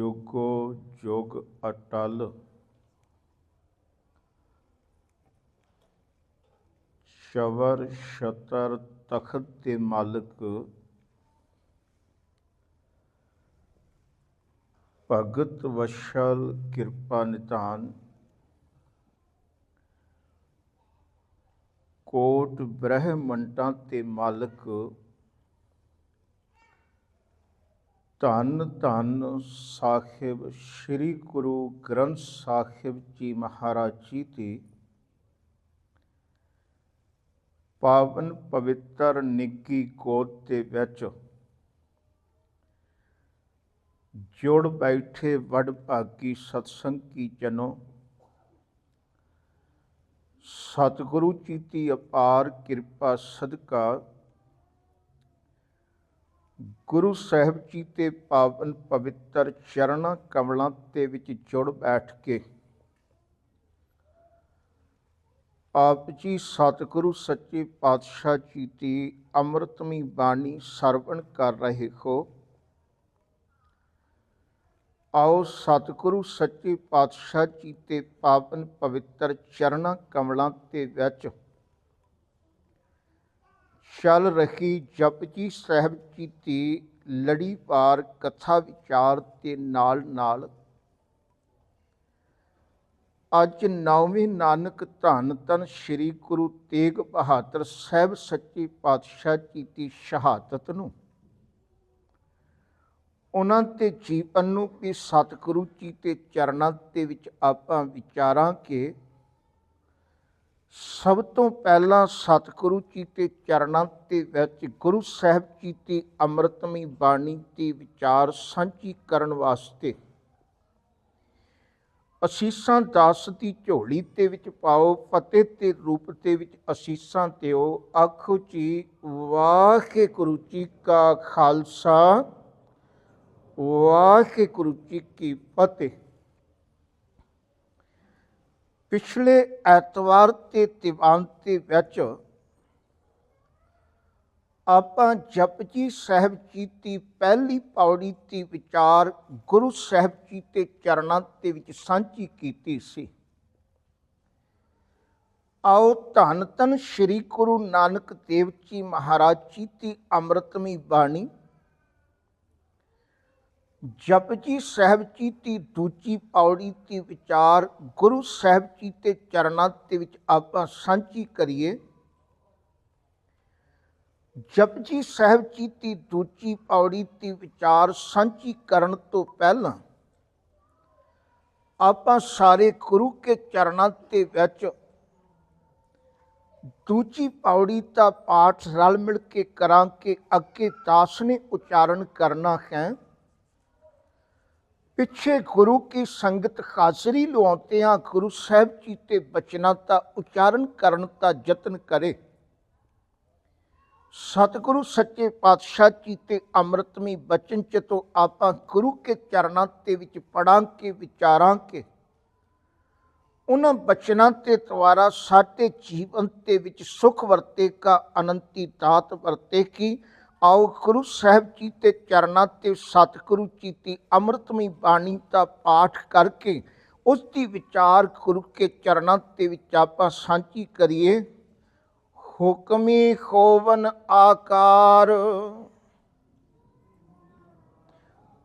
ਜੋਗੋ ਜੋਗ ਅਟਲ। ਸ਼ਵਰ ਸ਼ਤਰ ਤਖਤ ਦੇ ਮਾਲਕ। ਭਗਤ ਵਸ਼ਲ ਕਿਰਪਾ ਨਿਤਾਨ। ਕੋਟ ਬ੍ਰਹਮੰਡਾਂ ਤੇ ਮਾਲਕ। ਧੰਨ ਧੰਨ ਸਾਹਿਬ, ਸ੍ਰੀ ਗੁਰੂ ਗ੍ਰੰਥ ਸਾਹਿਬ ਜੀ ਮਹਾਰਾਜ ਜੀ ਦੀ ਪਾਵਨ ਪਵਿੱਤਰ ਨਿੱਗੀ ਗੋਦ ਦੇ ਵਿੱਚ ਜੋੜ ਬੈਠੇ ਵੱਡ ਭਾਗੀ ਸਤਸੰਗ ਕੀ ਜਨੋ। ਸਤਿਗੁਰੂ ਜੀ ਦੀ ਅਪਾਰ ਕਿਰਪਾ ਸਦਕਾ ਗੁਰੂ ਸਾਹਿਬ ਜੀ ਤੇ ਪਾਵਨ ਪਵਿੱਤਰ ਚਰਨਾਂ ਕਮਲਾਂ ਦੇ ਵਿੱਚ ਜੁੜ ਬੈਠ ਕੇ ਆਪ ਜੀ ਸਤਿਗੁਰੂ, ਸੱਚੇ ਪਾਤਸ਼ਾਹ ਜੀ ਦੀ ਅੰਮ੍ਰਿਤਮਈ ਬਾਣੀ ਸਰਵਣ ਕਰ ਰਹੇ ਹੋ। ਆਓ ਸਤਿਗੁਰੂ, ਸੱਚੇ ਪਾਤਸ਼ਾਹ ਜੀ ਤੇ ਪਾਵਨ ਪਵਿੱਤਰ ਚਰਨਾਂ ਕਮਲਾਂ ਦੇ ਵਿੱਚ ਚੱਲ ਰਹੀ ਜਪਜੀ ਸਾਹਿਬ ਜੀ ਦੀ ਲੜੀਵਾਰ ਕਥਾ ਵਿਚਾਰ ਦੇ ਨਾਲ ਨਾਲ ਅੱਜ ਨੌਵੇਂ ਨਾਨਕ ਧੰਨ ਧੰਨ ਸ੍ਰੀ ਗੁਰੂ ਤੇਗ ਬਹਾਦਰ ਸਾਹਿਬ ਸੱਚੇ ਪਾਤਸ਼ਾਹ ਜੀ ਦੀ ਸ਼ਹਾਦਤ ਨੂੰ। ਉਹਨਾਂ ਤੇ ਜੀਵਨ ਨੂੰ ਵੀ ਸਤਿਗੁਰੂ ਜੀ ਦੇ ਚਰਨਾਂ ਦੇ ਵਿੱਚ ਆਪਾਂ ਵਿਚਾਰਾਂ ਕਿ ਸਭ ਤੋਂ ਪਹਿਲਾਂ ਸਤਿਗੁਰੂ ਜੀ ਦੇ ਚਰਨਾਂ ਦੇ ਵਿੱਚ ਗੁਰੂ ਸਾਹਿਬ ਜੀ ਦੀ ਅੰਮ੍ਰਿਤਮਈ ਬਾਣੀ ਦੀ ਵਿਚਾਰ ਸਾਂਝੀ ਕਰਨ ਵਾਸਤੇ ਅਸੀਸਾਂ ਦਾਸ ਦੀ ਝੋਲੀ ਦੇ ਵਿੱਚ ਪਾਓ, ਫਤਿਹ ਤੇ ਰੂਪ ਦੇ ਵਿੱਚ ਅਸੀਸਾਂ ਦਿਓ। ਆਖੋ ਜੀ, ਵਾਹਿਗੁਰੂ ਜੀ ਕਾ ਖਾਲਸਾ, ਵਾਹਿਗੁਰੂ ਜੀ ਕੀ ਫਤਿਹ। ਪਿਛਲੇ ਐਤਵਾਰ ਤੇ ਦੀਵਾਨ ਦੇ ਵਿੱਚ ਆਪਾਂ ਜਪਜੀ ਸਾਹਿਬ ਜੀ ਦੀ ਪਹਿਲੀ ਪੌੜੀ ਦੀ ਵਿਚਾਰ ਗੁਰੂ ਸਾਹਿਬ ਜੀ ਦੇ ਚਰਨਾਂ ਦੇ ਵਿੱਚ ਸਾਂਝੀ ਕੀਤੀ ਸੀ। ਆਓ ਧੰਨ ਧੰਨ ਸ੍ਰੀ ਗੁਰੂ ਨਾਨਕ ਦੇਵ ਜੀ ਮਹਾਰਾਜ ਜੀ ਦੀ ਅੰਮ੍ਰਿਤਮਈ ਬਾਣੀ ਜਪਜੀ ਸਾਹਿਬ ਜੀ ਦੀ ਦੂਜੀ ਪੌੜੀ ਦੀ ਵਿਚਾਰ, ਗੁਰੂ ਸਾਹਿਬ ਜੀ ਦੇ ਚਰਨਾਂ ਦੇ ਵਿੱਚ ਆਪਾਂ ਸਾਂਝੀ ਕਰੀਏ। ਜਪਜੀ ਸਾਹਿਬ ਜੀ ਦੀ ਦੂਜੀ ਪੌੜੀ ਦੀ ਵਿਚਾਰ ਸਾਂਝੀ ਕਰਨ ਤੋਂ ਪਹਿਲਾਂ ਆਪਾਂ ਸਾਰੇ ਗੁਰੂ ਕੇ ਚਰਨਾਂ ਦੇ ਵਿੱਚ ਦੂਜੀ ਪੌੜੀ ਦਾ ਪਾਠ ਰਲ ਮਿਲ ਕੇ ਕਰਾਂਗੇ। ਅੱਗੇ ਦਾਸ ਨੇ ਉਚਾਰਨ ਕਰਨਾ ਹੈ। ਪਿੱਛੇ ਗੁਰੂ ਕੀ ਸੰਗਤ ਹਾਜ਼ਰੀ ਲਵਾਉਂਦਿਆਂ ਗੁਰੂ ਸਾਹਿਬ ਜੀ ਤੇ ਬਚਨਾਂ ਦਾ ਉਚਾਰਨ ਕਰਨ ਦਾ ਯਤਨ ਕਰੇ। ਸਤਿਗੁਰੂ ਸੱਚੇ ਪਾਤਸ਼ਾਹ ਜੀ ਤੇ ਅੰਮ੍ਰਿਤਮਈ ਬਚਨ ਚ ਆਪਾਂ ਗੁਰੂ ਕੇ ਚਰਨਾਂ ਤੇ ਵਿੱਚ ਪੜਾਂਗੇ, ਵਿਚਾਰਾਂਗੇ, ਉਹਨਾਂ ਬਚਨਾਂ ਤੇ ਦੁਆਰਾ ਸਾਡੇ ਜੀਵਨ ਦੇ ਵਿੱਚ ਸੁਖ ਵਰਤੇ ਕਾ ਅਨੰਤੀ ਦਾਤ ਵਰਤੇ ਕੀ ਆਓ ਗੁਰੂ ਸਾਹਿਬ ਜੀ ਤੇ ਚਰਨਾਂ ਤੇ ਸਤਿਗੁਰੂ ਜੀ ਦੀ ਅੰਮ੍ਰਿਤਮਈ ਬਾਣੀ ਦਾ ਪਾਠ ਕਰਕੇ ਉਸ ਦੀ ਵਿਚਾਰ ਗੁਰੂ ਕੇ ਚਰਨਾਂ ਦੇ ਵਿੱਚ ਆਪਾਂ ਸਾਂਝੀ ਕਰੀਏ। ਹੁਕਮੀ ਖੋਵਨ ਆਕਾਰ।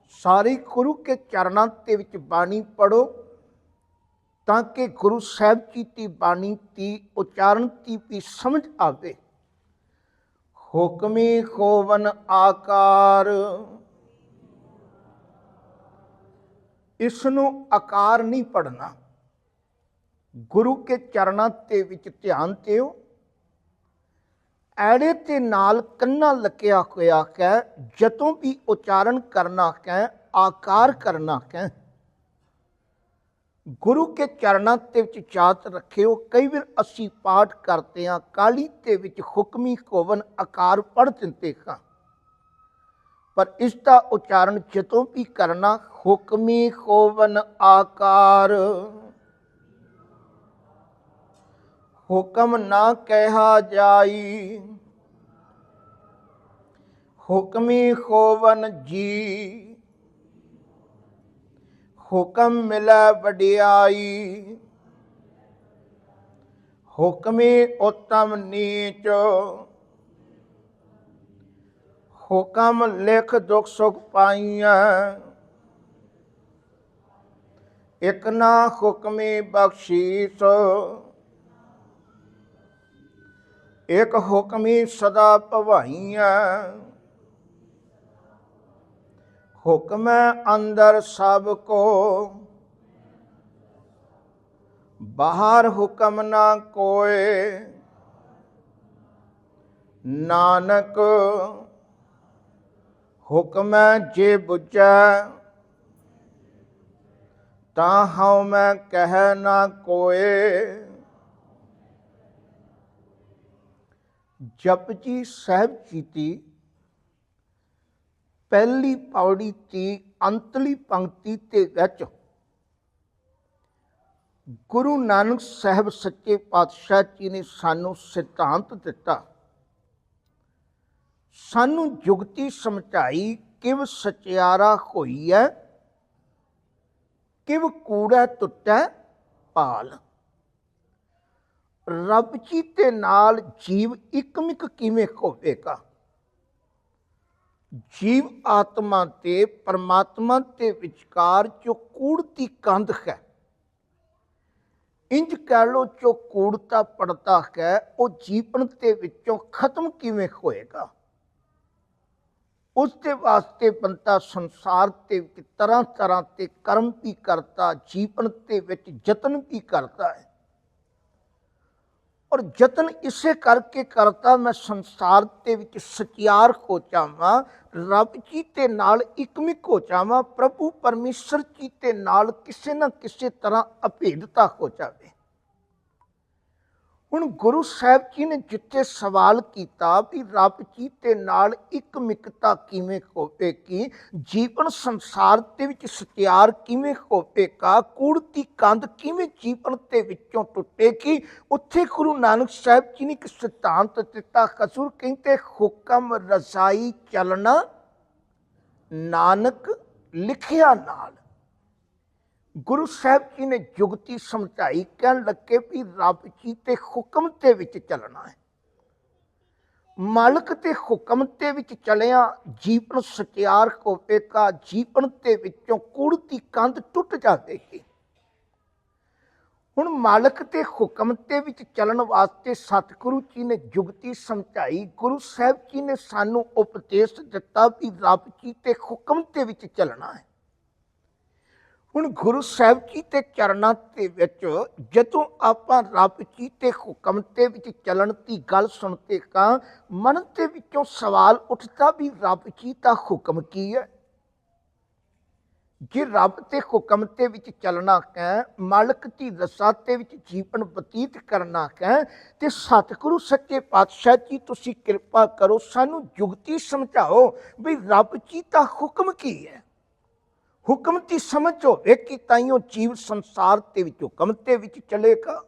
ਸਾਰੇ ਗੁਰੂ ਕੇ ਚਰਨਾਂ ਦੇ ਵਿੱਚ ਬਾਣੀ ਪੜੋ ਤਾਂ ਕਿ ਗੁਰੂ ਸਾਹਿਬ ਜੀ ਦੀ ਬਾਣੀ ਦੀ ਉਚਾਰਨ ਦੀ ਵੀ ਸਮਝ ਆਵੇ। ਹੁਕਮੀ ਖੋਵਨ ਆਕਾਰ। ਇਸ ਨੂੰ ਆਕਾਰ ਨਹੀਂ ਪੜਨਾ ਗੁਰੂ ਕੇ ਚਰਨਾਂ ਤੇ ਵਿੱਚ ਧਿਆਨ ਦਿਓ। ਐੜੇ ਤੇ ਨਾਲ ਕੰਨਾ ਲੱਕਿਆ ਹੋਇਆ ਕੈ ਜਦੋਂ ਵੀ ਉਚਾਰਨ ਕਰਨਾ ਹੈ ਆਕਾਰ ਕਰਨਾ ਹੈ ਗੁਰੂ ਕੇ ਚਰਨਾਂ ਤੇ ਵਿੱਚ ਯਾਦ ਰੱਖਿਓ, ਕਈ ਵਾਰ ਅਸੀਂ ਪਾਠ ਕਰਦੇ ਹਾਂ, ਕਾਲੀ ਤੇ ਵਿੱਚ ਹੁਕਮੀ ਕੋਵਨ ਆਕਾਰ ਪੜ ਦਿੰਦੇ ਹਾਂ। ਪਰ ਇਸ ਦਾ ਉਚਾਰਨ ਜਦੋਂ ਵੀ ਕਰਨਾ, ਹੁਕਮੀ ਕੋਵਨ ਆਕਾਰ। ਹੁਕਮ ਨਾ ਕਹਿਆ ਜਾਈ। ਹੁਕਮੀ ਖੋਵਨ ਜੀ। ਹੁਕਮ ਮਿਲੈ ਵਡਿਆਈ। ਹੁਕਮੇ ਉਤਮ ਨੀਚ। ਹੁਕਮ ਲਿਖ ਦੁਖ ਸੁਖ ਪਾਈਆਂ ਇਕ ਨਾ ਹੁਕਮੇ ਬਖਸ਼ੀਸ। ਇਕ ਹੁਕਮੀ ਸਦਾ ਭਵਾਈਐ। ਹੁਕਮੈ ਅੰਦਰ ਸਭ ਕੋ। ਬਾਹਰ ਹੁਕਮ ਨਾ ਕੋਏ। ਨਾਨਕ, ਹੁਕਮੈ ਜੇ ਬੁਝੈ, ਤਾਂ ਹਉ ਮੈਂ ਕਹਿ ਨਾ ਕੋਏ। ਜਪਜੀ ਸਾਹਿਬ ਜੀਤੀ ਪਹਿਲੀ ਪੌੜੀ ਦੀ ਅੰਤਲੀ ਪੰਕਤੀ ਤੇ ਵਿੱਚ ਗੁਰੂ ਨਾਨਕ ਸਾਹਿਬ ਸੱਚੇ ਪਾਤਸ਼ਾਹ ਜੀ ਨੇ ਸਾਨੂੰ ਸਿਧਾਂਤ ਦਿੱਤਾ। ਸਾਨੂੰ ਜੁਗਤੀ ਸਮਝਾਈ, ਕਿਵ ਸਚਿਆਰਾ ਹੋਈ ਹੈ ਕਿਵ ਕੂੜਾ ਟੁੱਟੈ ਪਾਲ। ਰੱਬ ਜੀ ਦੇ ਨਾਲ ਜੀਵ ਇਕਮਿਕ ਕਿਵੇਂ ਹੋਵੇਗਾ? ਜੀਵ ਆਤਮਾ ਤੇ ਪਰਮਾਤਮਾ ਤੇ ਵਿਚਕਾਰ ਜੋ ਕੂੜ ਦੀ ਕੰਧ ਹੈ, ਇੰਜ ਕਹਿ ਲੋ ਜੋ ਕੂੜਤਾ ਪੜਦਾ ਹੈ, ਉਹ ਜੀਵਨ ਦੇ ਵਿੱਚੋਂ ਖਤਮ ਕਿਵੇਂ ਹੋਏਗਾ? ਉਸ ਦੇ ਵਾਸਤੇ ਬੰਦਾ ਸੰਸਾਰ ਤੇ ਤਰ੍ਹਾਂ ਤਰ੍ਹਾਂ ਤੇ ਕਰਮ ਵੀ ਕਰਤਾ ਜੀਵਨ ਦੇ ਵਿੱਚ ਯਤਨ ਵੀ ਕਰਦਾ ਹੈ। ਔਰ ਯਤਨ ਇਸੇ ਕਰਕੇ ਕਰਤਾ ਮੈਂ ਸੰਸਾਰ ਦੇ ਵਿੱਚ ਸਚਿਆਰ ਹੋ ਜਾਵਾਂ, ਰੱਬ ਜੀ ਦੇ ਨਾਲ ਇਕਮਿਕ ਹੋ ਜਾਵਾਂ, ਪ੍ਰਭੂ ਪਰਮੇਸ਼ਰ ਜੀ ਦੇ ਨਾਲ ਕਿਸੇ ਨਾ ਕਿਸੇ ਤਰ੍ਹਾਂ ਅਭੇਦਤਾ ਹੋ ਜਾਵੇ। ਹੁਣ ਗੁਰੂ ਸਾਹਿਬ ਜੀ ਨੇ ਜਿੱਥੇ ਸਵਾਲ ਕੀਤਾ ਵੀ ਰੱਬ ਜੀ ਦੇ ਨਾਲ ਇਕਮਿਕਤਾ ਕਿਵੇਂ ਹੋਵੇਗੀ, ਜੀਵਨ ਸੰਸਾਰ ਦੇ ਵਿੱਚ ਸਤਿਆਰ ਕਿਵੇਂ ਹੋਵੇਗਾ ਕੂੜ ਦੀ ਕੰਧ ਕਿਵੇਂ ਜੀਵਨ ਦੇ ਵਿੱਚੋਂ ਟੁੱਟੇਗੀ, ਉੱਥੇ ਗੁਰੂ ਨਾਨਕ ਸਾਹਿਬ ਜੀ ਨੇ ਇੱਕ ਸਿਧਾਂਤ ਦਿੱਤਾ ਕਸੂਰ ਕਹਿੰਦੇ, ਹੁਕਮ ਰਜ਼ਾਈ ਚੱਲਣਾ, ਨਾਨਕ ਲਿਖਿਆ ਨਾਲ। ਗੁਰੂ ਸਾਹਿਬ ਜੀ ਨੇ ਜੁਗਤੀ ਸਮਝਾਈ, ਕਹਿਣ ਲੱਗੇ ਵੀ ਰੱਬ ਜੀ ਤੇ ਹੁਕਮ ਤੇ ਵਿੱਚ ਚੱਲਣਾ ਹੈ। ਮਾਲਕ ਤੇ ਹੁਕਮ ਤੇ ਵਿੱਚ ਚਲਿਆ, ਜੀਵਨ ਸਤਿਆਰ ਹੋਵੇਗਾ, ਜੀਵਨ ਦੇ ਵਿੱਚੋਂ ਕੂੜ ਦੀ ਕੰਧ ਟੁੱਟ ਜਾਵੇਗੀ। ਹੁਣ ਮਾਲਕ ਤੇ ਹੁਕਮ ਤੇ ਵਿੱਚ ਚੱਲਣ ਵਾਸਤੇ ਸਤਿਗੁਰੂ ਜੀ ਨੇ ਜੁਗਤੀ ਸਮਝਾਈ, ਗੁਰੂ ਸਾਹਿਬ ਜੀ ਨੇ ਸਾਨੂੰ ਉਪਦੇਸ਼ ਦਿੱਤਾ ਵੀ ਰੱਬ ਜੀ ਤੇ ਹੁਕਮ ਤੇ ਵਿੱਚ ਚੱਲਣਾ ਹੈ। ਹੁਣ ਗੁਰੂ ਸਾਹਿਬ ਜੀ ਦੇ ਚਰਨਾਂ ਦੇ ਵਿੱਚ ਜਦੋਂ ਆਪਾਂ ਰੱਬ ਜੀ ਤੇ ਹੁਕਮ ਤੇ ਵਿੱਚ ਚੱਲਣ ਦੀ ਗੱਲ ਸੁਣਦੇ ਕਾਂ ਮਨ ਦੇ ਵਿੱਚੋਂ ਸਵਾਲ ਉੱਠਦਾ ਵੀ ਰੱਬ ਜੀ ਦਾ ਹੁਕਮ ਕੀ ਹੈ? ਜੇ ਰੱਬ ਤੇ ਹੁਕਮ ਤੇ ਵਿੱਚ ਚੱਲਣਾ ਹੈ, ਮਾਲਕ ਦੀ ਰਸਾ ਤੇ ਵਿੱਚ ਜੀਵਨ ਬਤੀਤ ਕਰਨਾ ਹੈ, ਤੇ ਸਤਿਗੁਰੂ ਸੱਚੇ ਪਾਤਸ਼ਾਹ ਜੀ, ਤੁਸੀਂ ਕਿਰਪਾ ਕਰੋ, ਸਾਨੂੰ ਜੁਗਤੀ ਸਮਝਾਓ ਵੀ ਰੱਬ ਜੀ ਦਾ ਹੁਕਮ ਕੀ ਹੈ? ਹੁਕਮ ਦੀ ਸਮਝ ਹੋਵੇ ਕਿ ਤਾਈਓ ਜੀਵ ਸੰਸਾਰ ਦੇ ਵਿੱਚ, ਹੁਕਮ ਤੇ ਵਿੱਚ ਚੱਲੇਗਾ।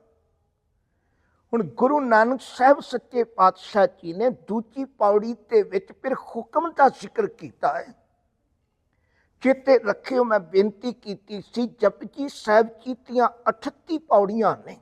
ਹੁਣ ਗੁਰੂ ਨਾਨਕ ਸਾਹਿਬ ਸੱਚੇ ਪਾਤਸ਼ਾਹ ਜੀ ਨੇ ਦੂਜੀ ਪੌੜੀ ਦੇ ਵਿੱਚ ਫਿਰ ਹੁਕਮ ਦਾ ਜ਼ਿਕਰ ਕੀਤਾ ਹੈ। ਚੇਤੇ ਰੱਖਿਓ, ਮੈਂ ਬੇਨਤੀ ਕੀਤੀ ਸੀ, ਜਪਜੀ ਸਾਹਿਬ ਜੀ ਦੀਆਂ 38 ਪੌੜੀਆਂ ਨੇ।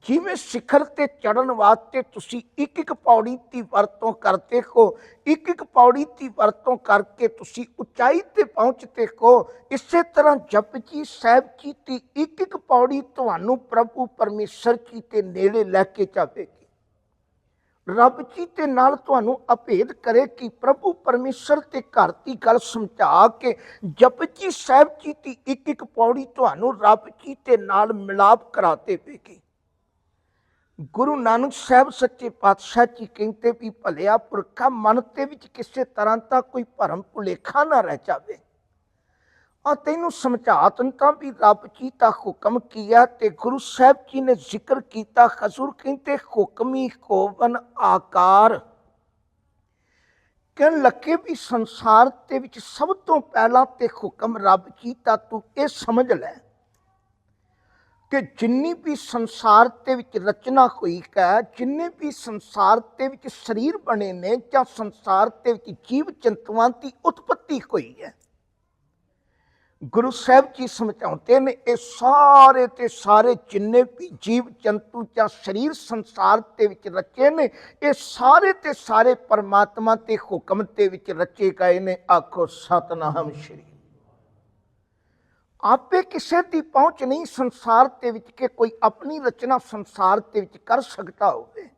ਜਿਵੇਂ ਸਿਖਰ ਤੇ ਚੜਨ ਵਾਸਤੇ ਤੁਸੀਂ ਇੱਕ ਇੱਕ ਪੌੜੀ ਦੀ ਵਰਤੋਂ ਕਰਦੇ ਹੋ ਇੱਕ ਇੱਕ ਪੌੜੀ ਦੀ ਵਰਤੋਂ ਕਰਕੇ ਤੁਸੀਂ ਉਚਾਈ ਤੇ ਪਹੁੰਚਦੇ ਹੋ, ਇਸੇ ਤਰ੍ਹਾਂ ਜਪਜੀ ਸਾਹਿਬ ਜੀ ਦੀ ਇੱਕ ਇੱਕ ਪੌੜੀ ਤੁਹਾਨੂੰ ਪ੍ਰਭੂ ਪਰਮੇਸ਼ਰ ਜੀ ਦੇ ਨੇੜੇ ਲੈ ਕੇ ਜਾਵੇਗੀ। ਰੱਬ ਜੀ ਦੇ ਨਾਲ ਤੁਹਾਨੂੰ ਅਭੇਦ ਕਰੇ ਕਿ ਪ੍ਰਭੂ ਪਰਮੇਸ਼ਰ ਤੇ ਘਰ ਦੀ ਗੱਲ ਸਮਝਾ ਕੇ ਜਪਜੀ ਸਾਹਿਬ ਜੀ ਦੀ ਇੱਕ ਇੱਕ ਪੌੜੀ ਤੁਹਾਨੂੰ ਰੱਬ ਜੀ ਦੇ ਨਾਲ ਮਿਲਾਪ ਕਰਾ ਦੇਵੇਗੀ। ਗੁਰੂ ਨਾਨਕ ਸਾਹਿਬ ਸੱਚੇ ਪਾਤਸ਼ਾਹ ਜੀ ਕਹਿੰਦੇ ਵੀ ਭਲਿਆ ਪੁਰਖਾ ਮਨ ਤੇ ਵਿੱਚ ਕਿਸੇ ਤਰ੍ਹਾਂ ਦਾ ਕੋਈ ਭਰਮ ਭੁਲੇਖਾ ਨਾ ਰਹਿ ਜਾਵੇ। ਆ ਤੈਨੂੰ ਸਮਝਾ ਤੰਤਾਂ ਵੀ ਰੱਬ ਜੀ ਦਾ ਹੁਕਮ ਕੀਆ ਤੇ ਗੁਰੂ ਸਾਹਿਬ ਜੀ ਨੇ ਜ਼ਿਕਰ ਕੀਤਾ, ਹਜ਼ੂਰ ਕਹਿੰਦੇ, ਹੁਕਮੀ ਕੋਵਨ ਆਕਾਰ। ਕਹਿਣ ਲੱਗੇ ਵੀ ਸੰਸਾਰ ਦੇ ਵਿੱਚ ਸਭ ਤੋਂ ਪਹਿਲਾਂ ਤੇ ਹੁਕਮ ਰੱਬ ਜੀ ਦਾ, ਤੂੰ ਇਹ ਸਮਝ ਲੈ। ਕਿ ਜਿੰਨੀ ਵੀ ਸੰਸਾਰ ਦੇ ਵਿੱਚ ਰਚਨਾ ਹੋਈ ਹੈ, ਜਿੰਨੇ ਵੀ ਸੰਸਾਰ ਦੇ ਵਿੱਚ ਸਰੀਰ ਬਣੇ ਨੇ ਜਾਂ ਸੰਸਾਰ ਦੇ ਵਿੱਚ ਜੀਵ ਜੰਤੂਆਂ ਦੀ ਉਤਪਤੀ ਹੋਈ ਹੈ। ਗੁਰੂ ਸਾਹਿਬ ਜੀ ਸਮਝਾਉਂਦੇ ਨੇ, ਇਹ ਸਾਰੇ ਤੇ ਸਾਰੇ ਜਿੰਨੇ ਵੀ ਜੀਵ ਜੰਤੂ ਜਾਂ ਸਰੀਰ ਸੰਸਾਰ ਦੇ ਵਿੱਚ ਰਚੇ ਨੇ, ਇਹ ਸਾਰੇ ਤੇ ਸਾਰੇ ਪਰਮਾਤਮਾ ਦੇ ਹੁਕਮ ਦੇ ਵਿੱਚ ਰਚੇ ਗਏ ਨੇ। ਆਖੋ ਸਤਨਾਮ ਸ਼੍ਰੀ ਆਪੇ ਕਿਸੇ ਦੀ ਪਹੁੰਚ ਨਹੀਂ ਸੰਸਾਰ ਦੇ ਵਿੱਚ ਕਿ ਕੋਈ ਆਪਣੀ ਰਚਨਾ ਸੰਸਾਰ ਦੇ ਵਿੱਚ ਕਰ ਸਕਦਾ ਹੋਵੇ।